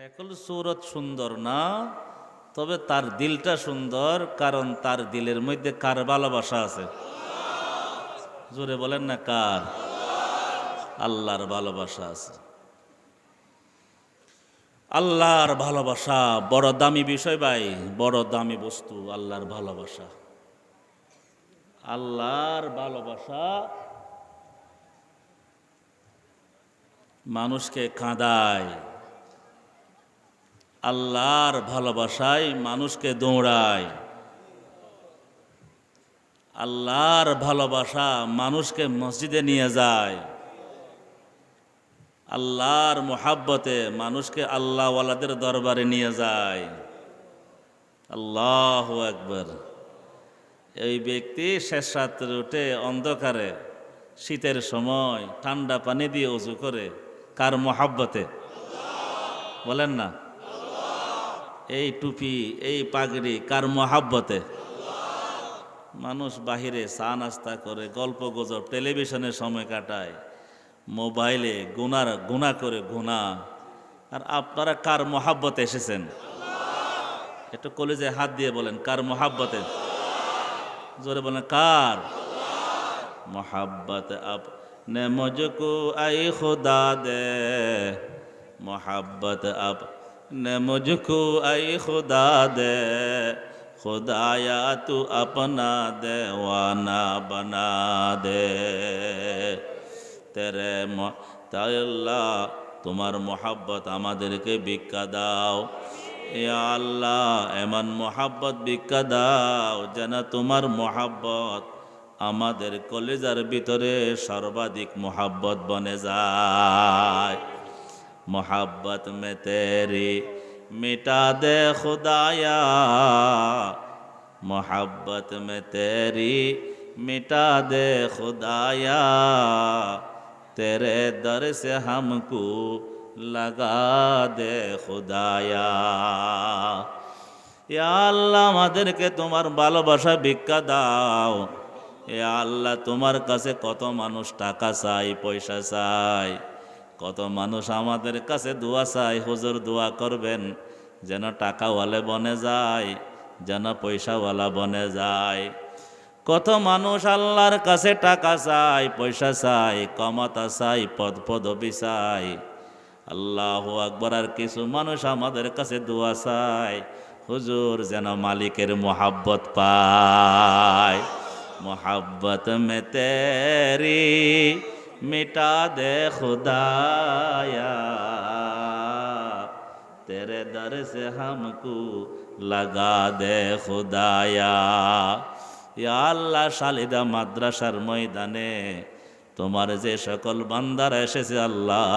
শেকল সুরত সুন্দর না, তবে তার দিলটা সুন্দর, কারণ তার দিলের মধ্যে কার ভালোবাসা আছে? জোরে বলেন না কার? আল্লাহর ভালোবাসা আছে। আল্লাহর ভালোবাসা বড় দামি বিষয় ভাই, বড় দামি বস্তু, আল্লাহর ভালোবাসা। আল্লাহর ভালোবাসা মানুষকে কাঁদায়। আল্লাহর ভালোবাসায় মানুষকে দৌড়ায়। আল্লাহর ভালোবাসা মানুষকে মসজিদে নিয়ে যায়। আল্লাহর মোহাব্বতে মানুষকে আল্লাহওয়ালাদের দরবারে নিয়ে যায়। আল্লাহ একবার এই ব্যক্তি শেষ রাত্রে উঠে অন্ধকারে, শীতের সময় ঠান্ডা পানি দিয়ে উজু করে কার মোহাব্বতে? বলেন না। এই টুপি, এই পাগড়ি কার মহাব্বতে? মানুষ বাহিরে চা নাস্তা করে, গল্প গুজব টেলিভিশনে সময় কাটায়, মোবাইলে গুনার গুণা করে গুণা আর আপনারা কার মহাব্বতে এসেছেন? একটু কলেজে হাত দিয়ে বলেন, কার মহাব্বতে? জোরে বলেন, কার? মহাব্বতে আপ, নে মজকু আই খোদা দে। মহাব্বতে আপ अपने मुझको आई खुदा दे खुदाया तू अपना देवाना बना दे তেরে তাই আল্লাহ তোমার মোহাব্বত আমাদেরকে ভিক্ষা দাও ইয়া আল্লাহ এমন মোহাব্বত ভিক্ষা দাও যেন তোমার মোহাব্বত আমাদের কলেজার ভিতরে সর্বাধিক মোহাব্বত বনে যায় मोहब्बत में तेरी मिटा दे खुदाया मोहब्बत में तेरी मिटा दे खुदाया तेरे दर से हमको लगा दे खुदाया ইয়া আল্লাহ আমাদেরকে তোমার ভালোবাসা ভিক্ষা দাও এ আল্লাহ তোমার কাছে কত মানুষ টাকা চাই পয়সা চাই কত মানুষ আমাদের কাছে দোয়া চায়, হুজুর দোয়া করবেন। যেন টাকাওয়ালে বনে যায়, যেন পয়সাওয়ালা বনে যায়। কত মানুষ আল্লাহর কাছে টাকা চাই পয়সা চাই ক্ষমতা চাই পদ পদবি চায়। আল্লাহ আকবর আর কিছু মানুষ আমাদের কাছে দোয়া চাই হুজুর যেন মালিকের মোহাব্বত পায়। মোহাব্বত মে তেরি মিটা দে খুদায়া। তেরে দর সে হামকু লাগা দে খুদায়া। আল্লাহ শালিদা মাদ্রাসার ময়দানে তোমার যে সকল বান্দার এসেছে আল্লাহ,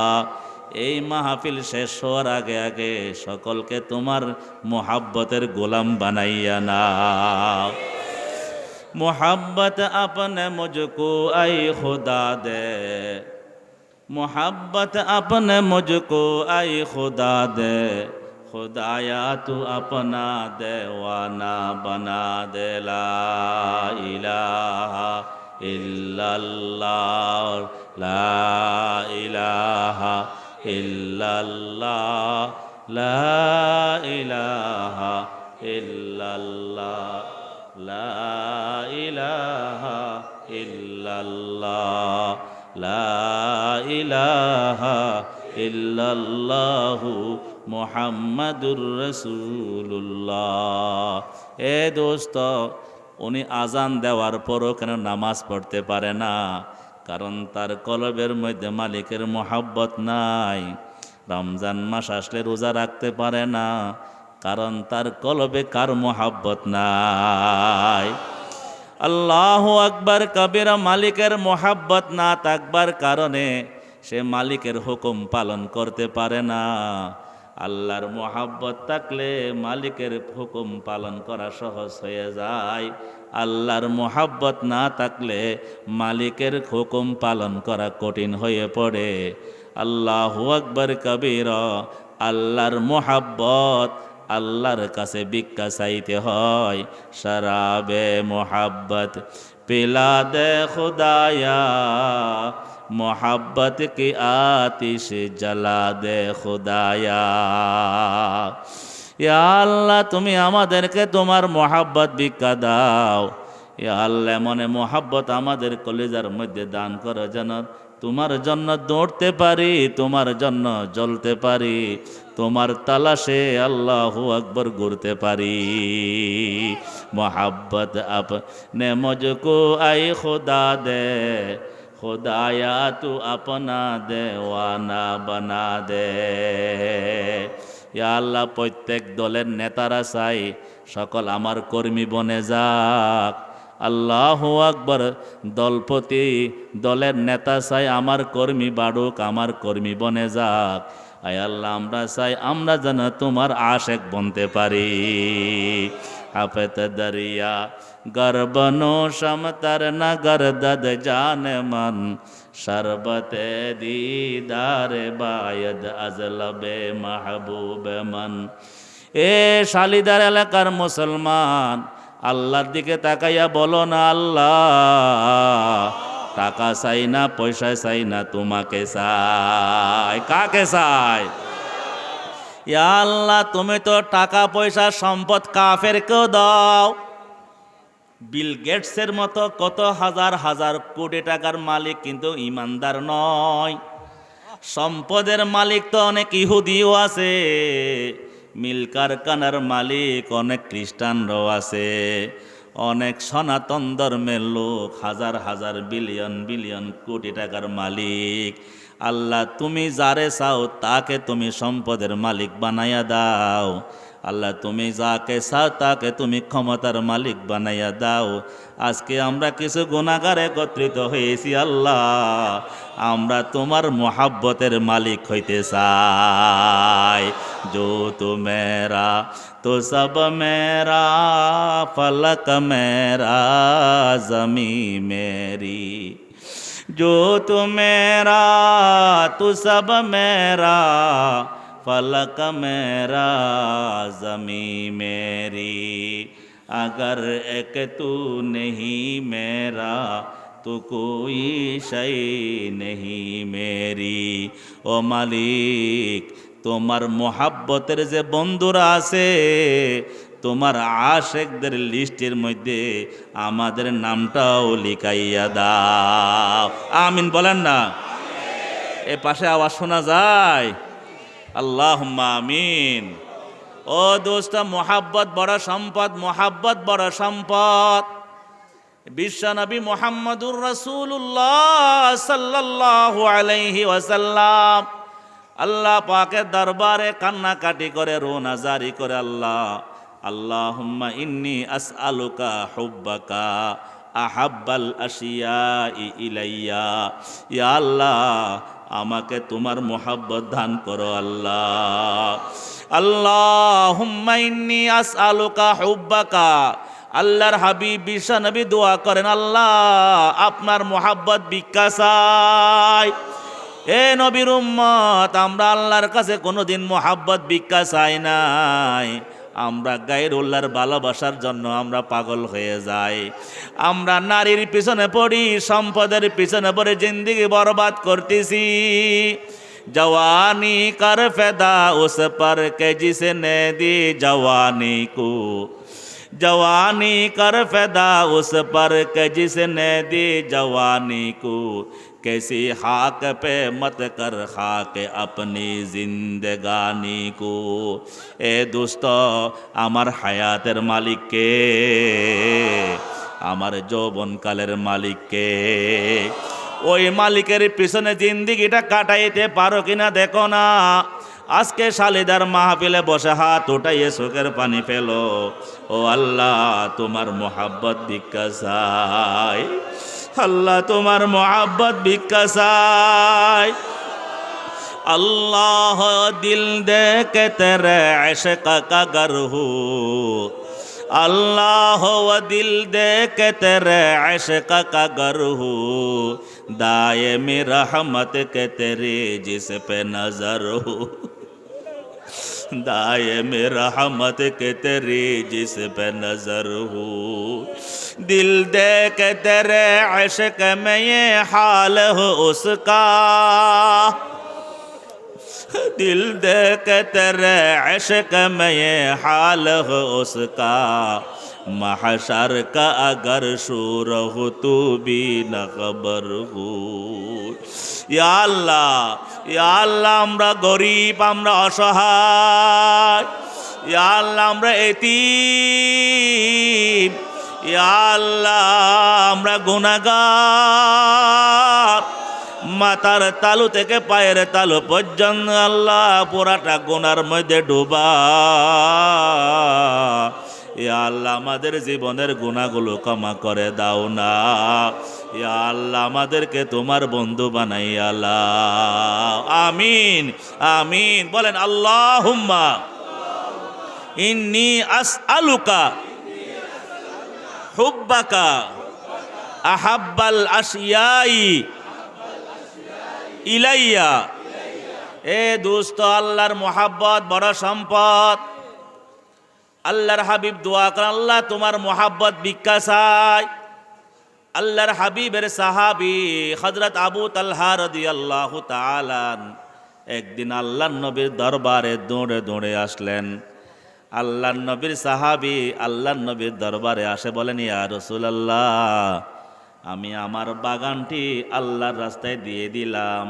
এই মাহফিল শেষ হওয়ার আগে আগে সকলকে তোমার মোহাব্বতের গোলাম বানাইয়া না मोहब्बत अपने मुझको आई खुदा दे मोहब्बत अपने मुझको आई खुदा दे खुदाया तू अपना देवाना बना दे ला इलाहा इल्लल्लाह ला इलाहा इल्लल्लाह ला इलाहा इल्लल्लाह লা ইলাহা লা ইলাহা মোহাম্মদুর রসুল্লাহ এ দোস্ত, উনি আজান দেওয়ার পরও কেন নামাজ পড়তে পারে না? কারণ তার কলবের মধ্যে মালিকের মোহাব্বত নাই। রমজান মাস আসলে রোজা রাখতে পারে না। কারণ তার কলবে কার মোহাব্বত নাই? আল্লাহ আকবার কবিরা মালিকের মোহাব্বত না থাকবার কারণে সে মালিকের হুকুম পালন করতে পারে না। আল্লাহর মোহাব্বত থাকলে মালিকের হুকুম পালন করা সহজ হয়ে যায়। আল্লাহর মোহাব্বত না থাকলে মালিকের হুকুম পালন করা কঠিন হয়ে পড়ে। আল্লাহ আকবর কবির আল্লাহর মোহাব্বত আল্লাহর কাছে ভিক্ষা চাইতে হয় শরাবে মোহাব্বত পিলা দে খুদায়া मोहब्बत की आतिश जला दे खुदाया ইয়া আল্লাহ তুমি আমাদেরকে তোমার মোহাব্বত ভিক্ষা দাও ইয়া আল্লাহ মনে মোহাব্বত আমাদের কলেজার মধ্যে দান করো যেন তোমার জন্য দৌড়তে পারি, তোমার জন্য জ্বলতে পারি, তোমার তালাশে আল্লাহ আকবর ঘুরতে পারি। মোহাব্বত আপ নে মজকো আই খোদা দে, খোদায়া তু আপনা দে, ওয়ানা বানা দে। আল্লাহ, প্রত্যেক দলের নেতারা চাই সকল আমার কর্মী বনে যাক। আল্লাহ আকবর, দলপতি, দলের নেতা চাই আমার কর্মী বাড়ুক, আমার কর্মী বনে যাক। আয় আল্লাহ, আমরা চাই আমরা যেন তোমার আশেক বনতে পারি। আফেত দরিয়া গর্বনো সমতর নগর দদ জান মন, শরবতে দিদার বায়দ আজলবে মাহবুব মন। এ শালিদার এলাকার মুসলমান আল্লাহর দিকে তাকাইয়া বলো না, আল্লাহ। টাকা চাই না, পয়সা চাই না, তোমাকে চাই। কাকে চাই? আল্লাহ, তুমি তো টাকা, পয়সা, সম্পদ কাফের কেউ দাও। বিল গেটসের মতো কত হাজার হাজার কোটি টাকার মালিক কিন্তু ইমানদার নয়। সম্পদের মালিক তো অনেক ইহুদিও আছে। মিল কারখানার মালিক, অনেক খ্রিস্টানরাও আছে। অনেক সনাতন ধর্মের লোক, হাজার হাজার বিলিয়ন বিলিয়ন কোটি টাকার মালিক। আল্লাহ, তুমি যারে চাও তাকে তুমি সম্পদের মালিক বানাইয়া দাও। আল্লাহ তুমি যাকে চাও তাকে তুমি ক্ষমতার মালিক বানাইয়া দাও আজকে আমরা কিছু গুণাগার একত্রিত হয়েছি আল্লাহ আমরা তোমার মোহাব্বতের মালিক হইতে চাই जो तू मेरा तो सब मेरा फलक मेरा जमी मेरी जो तू मेरा तू सब मेरा फलक मेरा जमी मेरी अगर एक तू नहीं मेरा तो कोई शय नहीं मेरी ও মালিক তোমার মোহাব্বতের যে বন্ধুরা আছে তোমার আশেকদের লিস্টের মধ্যে আমাদের নামটাও লিখাইয়া দাও আমিন বলেন না এ পাশে আওয়াজ শোনা যায় আল্লাহ আমিন। ও দোস্ত, মোহাব্বত বড় সম্পদ, মোহাব্বত বড় সম্পদ। বিশ্বনবী মোহাম্মদুর রসুল্লাহ সাল্লাল্লাহু আলাইহি ওয়াসাল্লাম। আল্লাহ পাকের দরবারে কান্নাকাটি করে রোনা জারি করে, আল্লাহ, আল্লাহুম্মা ইন্নি আসআলুকা হুব্বাকা, আহাব্বাল আশিয়া ইলাইয়া। ইয়া আল্লাহ আমাকে তোমার মোহাব্বত দান করো আল্লাহ। আল্লাহ আল্লাহুম্মা ইন্নি আসআলুকা হুব্বাকা। আল্লাহর হাবিব বিশ্বা নবী দোয়া করেন, আল্লাহ, আপনার মোহাব্বত চাই। এ নবীর উম্মত, আমরা আল্লাহর কাছে কোনোদিন মোহাব্বত ভিক্ষা চাই নাই। আমরা গায়ের উল্লার ভালোবাসার জন্য আমরা পাগল হয়ে যাই। আমরা নারীর পিছনে পড়ি, সম্পদের পিছনে পড়ে জিন্দিগি বরবাদ করতেছি। জওয়ানি কর ফেদা, উস পর কেজি সে নে দি জওয়ানি কু। জওয়ানি কর ফেদা, উস পর কেজি সে নে দি জওয়ানি কু। कैसी खाक पे मत कर खाक अपनी जिंदगानी को এ দোস্ত আমার হায়াতের মালিককে আমার যৌবনকালের মালিককে ওই মালিকের পিছনে জিন্দিগিটা কাটাইতে পারো কিনা দেখো না আজকে শালিদার মাহফিলে বসে হাত উঠাইয়ে চোখের পানি ফেলো ও আল্লাহ তোমার মোহাব্বত ভিক্ষা চাই আল্লাহ তোমার মোহাব্বত ভিক্ষা আল্লাহ দিল দেখে তেরে আশক কাগর হু। আল্লাহ দিল দেখে তেরে আশক কাগর হু। দায়ে মে রহমত কে তে জিস পে নজর হু। दाए में रहमत के तेरी जिस पे नज़र हो। दिल दे के तेरे अशक में ये हाल हो उसका। दिल दे के तेरे अशक में ये हाल हो उसका। महशर का अगर शोर हो तो भी न खबर हो। या अल्लाह আল্লাহ, আমরা গরিব, আমরা অসহায়। আল্লাহ, আমরা ইয়া আল্লাহ, আমরা গুনাহগার মাথার তালু থেকে পায়ের তালু পর্যন্ত আল্লাহ পুরাটা গোনার মধ্যে ডুবা। ইয়া আল্লাহ আমাদের জীবনের গুণাগুলো ক্ষমা করে দাও না। ইয়া আল্লাহ আমাদেরকে তোমার বন্ধু বানাই আল্লাহ আমিন আমিন। বলেন আল্লাহ হুম্মা ইন্নি আস আলুকা হুব্বাকা আহাব্বাল আশিয়াই ইলাইয়া। এ দুস্থ আল্লাহর মোহাব্বত বড় সম্পদ। আল্লাহর হাবিব দোয়া করেন, আল্লাহ তোমার মোহাব্বত চাই। আল্লাহর হাবিবের সাহাবি হজরত আবু তাল্হা রদি আল্লাহ একদিন আল্লাহর নবীর দরবারে দৌড়ে দৌড়ে আসলেন। আল্লাহ নবীর সাহাবি আল্লাহ নবীর দরবারে আসে বলেন, ইয়া রসুলাল্লাহ, আমি আমার বাগানটি আল্লাহর রাস্তায় দিয়ে দিলাম।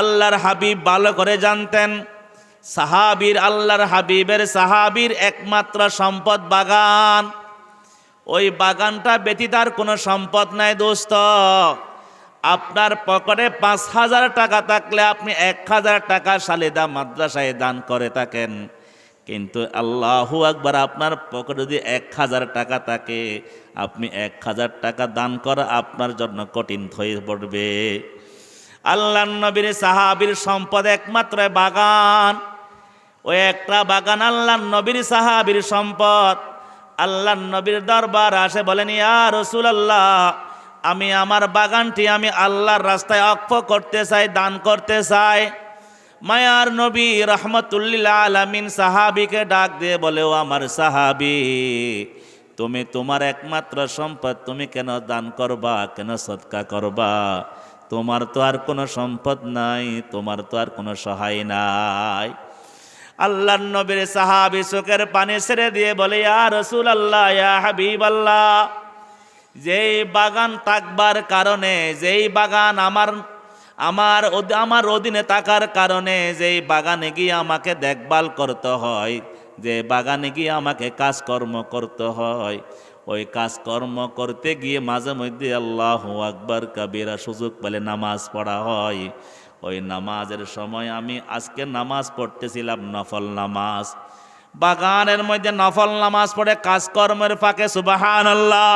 আল্লাহর হাবিব ভালো করে জানতেন সাহাবির আল্লাহর হাবিবের সাহাবির একমাত্র সম্পদ বাগান। ওই বাগানটা ব্যতীত আর কোনো সম্পদ নাই দোস্ত। আপনার পকেটে পাঁচ হাজার টাকা থাকলে আপনি এক হাজার টাকা সালেদা মাদ্রাসায় দান করে থাকেন। কিন্তু আল্লাহু একবার আপনার পকেটে যদি এক হাজার টাকা থাকে, আপনি এক হাজার টাকা দান করা আপনার জন্য কঠিন হয়ে পড়বে। আল্লাহ নবীর সাহাবির সম্পদ একমাত্র বাগান। ওই একটা বাগান আল্লাহ নবীর সাহাবির সম্পদ। আল্লাহ নবীর দরবার আসে বলেন, ইয়া রসুল আল্লাহ আমি আমার বাগানটি আমি আল্লাহর রাস্তায় অক্ষ করতে চাই, দান করতে চাই। মায়ার নবী রহমতুল্লিল্লা আলামিন সাহাবিকে ডাক দিয়ে বলেও আমার সাহাবি, তুমি তোমার একমাত্র সম্পদ তুমি কেন দান করবা, কেন সৎকা করবা? তোমার তো আর কোনো সম্পদ নাই, তোমার তো আর কোনো সহায় নাই। আল্লাহ নবীর সাহাবি চোখের পানি ছেড়ে দিয়ে বলে, ইয়া রসুল আল্লাহ ইয়া হাবিব আল্লাহ যেই বাগান থাকবার কারণে, যেই বাগান আমার আমার আমার অধীনে থাকার কারণে, যেই বাগানে গিয়ে আমাকে দেখভাল করতে হয়, যে বাগানে গিয়ে আমাকে কাজকর্ম করতে হয়, ওই কাজকর্ম করতে গিয়ে মাঝে মধ্যে আল্লাহ আকবর, কাবিরা সুযোগ পেলে নামাজ পড়া হয়। ওই নামাজের সময় আমি আজকে নামাজ পড়তেছিলাম নফল নামাজ। বাগানের মধ্যে নফল নামাজ পড়ে কাজকর্মের ফাঁকে সুবাহান আল্লাহ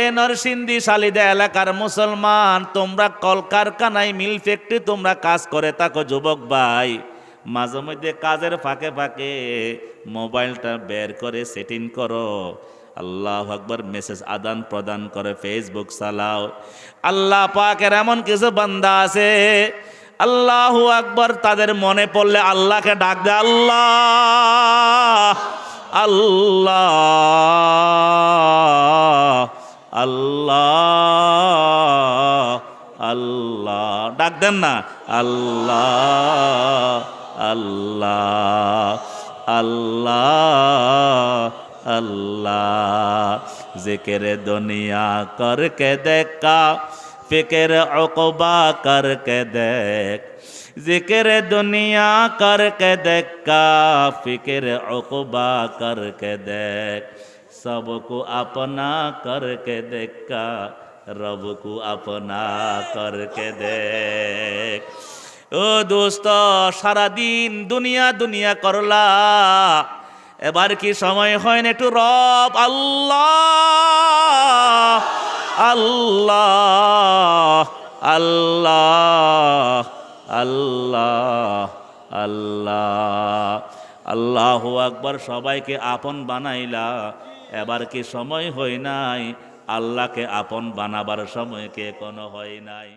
এ নরসিংদী শালিদা এলাকার মুসলমান, তোমরা কলকারখানায় মিল ফ্যাক্টরি তোমরা কাজ করে থাকো, যুবক ভাই। মাঝে মধ্যে কাজের ফাঁকে ফাঁকে মোবাইলটা বের করে সেটিং করো। আল্লাহ আকবর মেসেজ আদান প্রদান করে ফেসবুক চালাও। আল্লাহ পাকের এমন কিছু বান্দা আছে, আল্লাহ আকবর তাদের মনে পড়লে আল্লাহকে ডাক দে আল্লাহ আল্লাহ আল্লাহ আল্লাহ। ডাক দেন না, আল্লাহ আল্লাহ আল্লাহ اللہ ذکر دنیا کر کے دیکھا فکر عقبہ کر کے دیکھ ذکر دنیا کر کے دیکھا فکر عقبہ کر کے دیکھ سب کو اپنا کر کے دیکھا রব কু আপনা করকে দেখ ও দোস্ত সারাদিন দুনিয়া দুনিয়া করলা এবার কি সময় হয় না একটু রব? আল্লাহ আল্লাহ আল্লাহ আল্লাহ আল্লাহ। আল্লাহ আকবার, সবাইকে আপন বানাইলা। এবার কি সময় হয় নাই? আল্লাহকে আপন বানাবার সময় কে কোনো হয় নাই?